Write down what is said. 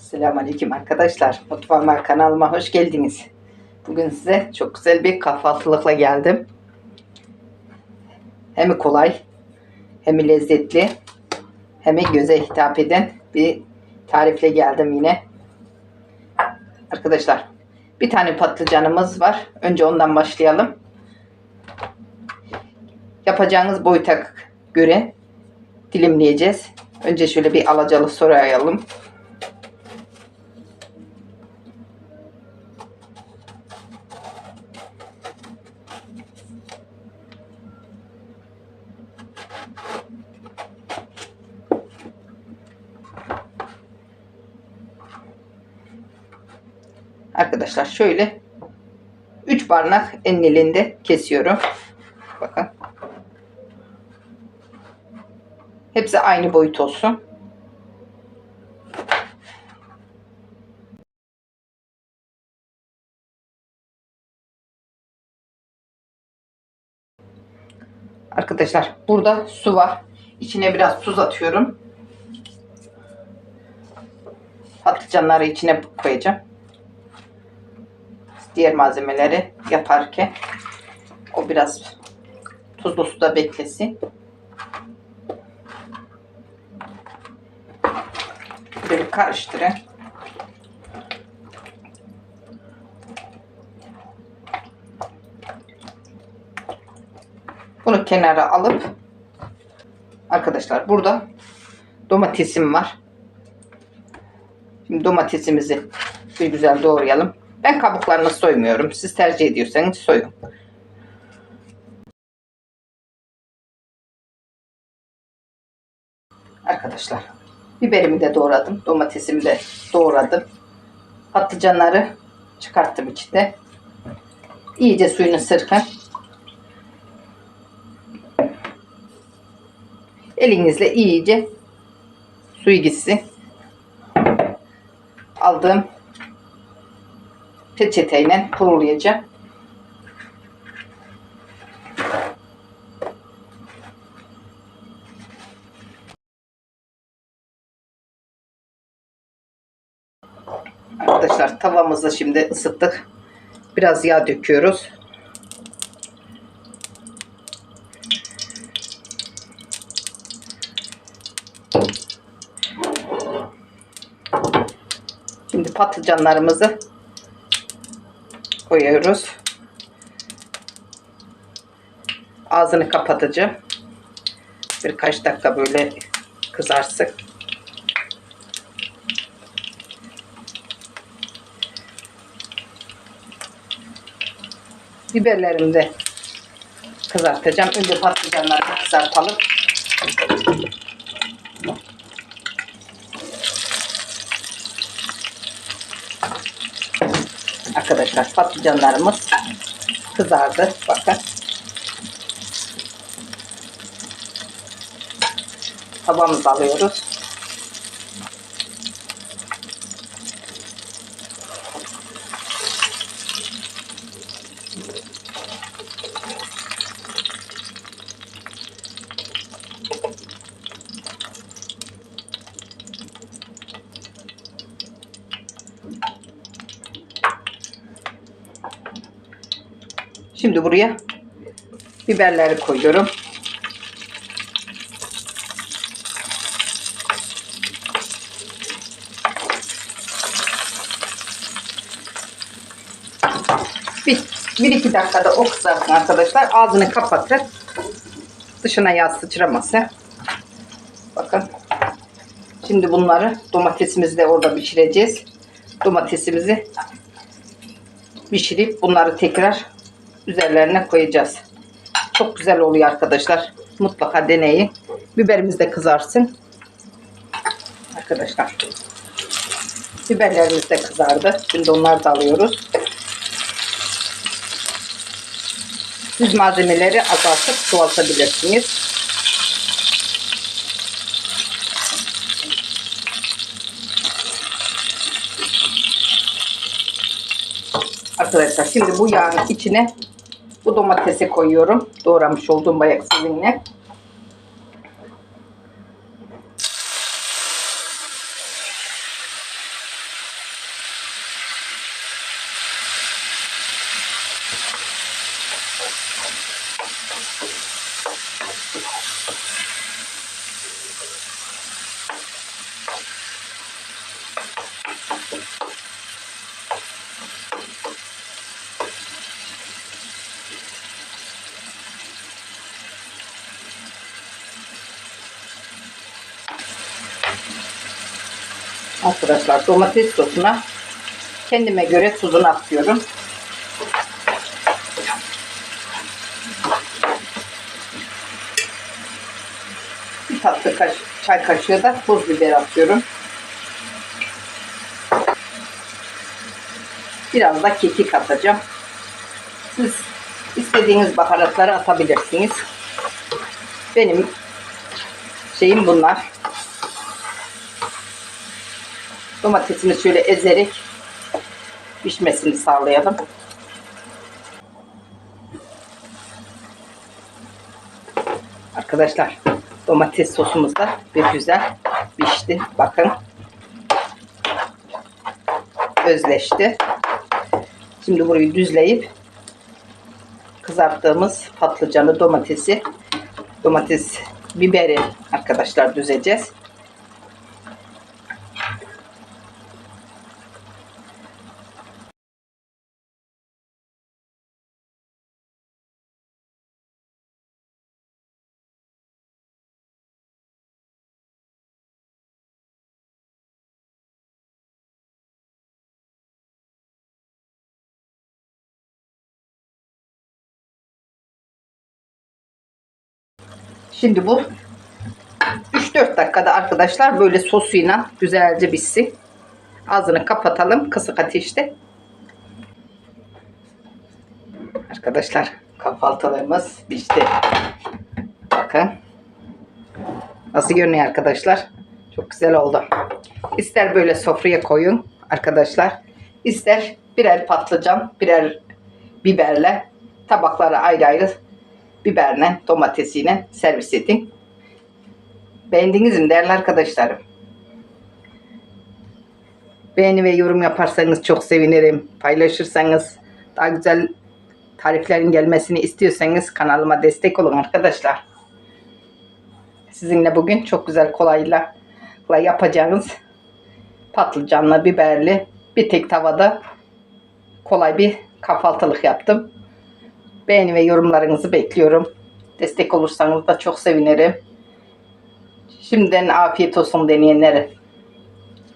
Selamünaleyküm arkadaşlar. Mutfağıma kanalıma hoş geldiniz. Bugün size çok güzel bir kahvaltılıkla geldim. Hem kolay, hem lezzetli, hem göze hitap eden bir tarifle geldim yine. Arkadaşlar, bir tane patlıcanımız var. Önce ondan başlayalım. Yapacağınız boyuta göre dilimleyeceğiz. Önce şöyle bir alacalı soyalım. Arkadaşlar şöyle 3 parmak enlilinde kesiyorum. Bakın. Hepsi aynı boyut olsun. Arkadaşlar burada su var. İçine biraz tuz atıyorum. Patlıcanları içine koyacağım. Diğer malzemeleri yaparken o biraz tuzlu suda beklesin. Böyle karıştırın. Bunu kenara alıp arkadaşlar burada domatesim var. Şimdi domatesimizi bir güzel doğrayalım. Ben kabuklarını soymuyorum. Siz tercih ediyorsanız soyun. Arkadaşlar biberimi de doğradım. Domatesimi de doğradım. Patlıcanları çıkarttım içinde. İyice suyunu sırkın. Elinizle iyice suyu gitsin. Aldığım peçeteyle kurulayacağım. Arkadaşlar tavamızı şimdi ısıttık. Biraz yağ döküyoruz. Şimdi patlıcanlarımızı koyuyoruz. Ağzını kapatacağım. Birkaç dakika böyle kızarsın. Biberlerimi de kızartacağım. Önce patlıcanları kızartalım. Arkadaşlar patlıcanlarımız kızardı. Bakın. Tavamızı alıyoruz. Şimdi buraya biberleri koyuyorum. Bir, iki dakikada o kızarsın arkadaşlar. Ağzını kapatır. Dışına yağ sıçraması. Bakın. Şimdi bunları domatesimizi de orada pişireceğiz. Domatesimizi pişirip bunları tekrar üzerlerine koyacağız. Çok güzel oluyor arkadaşlar. Mutlaka deneyin. Biberimiz de kızarsın. Arkadaşlar. Biberlerimiz de kızardı. Şimdi onları da alıyoruz. Siz malzemeleri azaltıp çoğaltabilirsiniz. Arkadaşlar şimdi bu yağın içine bu domatese koyuyorum. Doğramış olduğum bayak sizinle. Arkadaşlar domates sosuna kendime göre tuzunu atıyorum. Bir tatlı kaş çay kaşığı da tuz biber atıyorum. Biraz da kekik atacağım. Siz istediğiniz baharatları atabilirsiniz. Benim şeyim bunlar. Domatesini şöyle ezerek pişmesini sağlayalım. Arkadaşlar domates sosumuz da bir güzel pişti. Bakın. Özleşti. Şimdi burayı düzleyip kızarttığımız patlıcanı, domatesi, domates, biberi arkadaşlar düzeceğiz. Şimdi bu 3-4 dakikada arkadaşlar böyle sosuyla güzelce pişsin. Ağzını kapatalım kısık ateşte. Arkadaşlar kahvaltılığımız pişti. Bakın. Nasıl görünüyor arkadaşlar? Çok güzel oldu. İster böyle sofraya koyun arkadaşlar. İster birer patlıcan, birer biberle tabaklara ayrı ayrı biberle, domatesiyle servis edin. Beğendiniz değerli arkadaşlarım? Beğeni ve yorum yaparsanız çok sevinirim. Paylaşırsanız daha güzel tariflerin gelmesini istiyorsanız kanalıma destek olun arkadaşlar. Sizinle bugün çok güzel kolayla yapacağınız patlıcanlı, biberli bir tek tavada kolay bir kahvaltılık yaptım. Beğeni ve yorumlarınızı bekliyorum. Destek olursanız da çok sevinirim. Şimdiden afiyet olsun deneyenlere.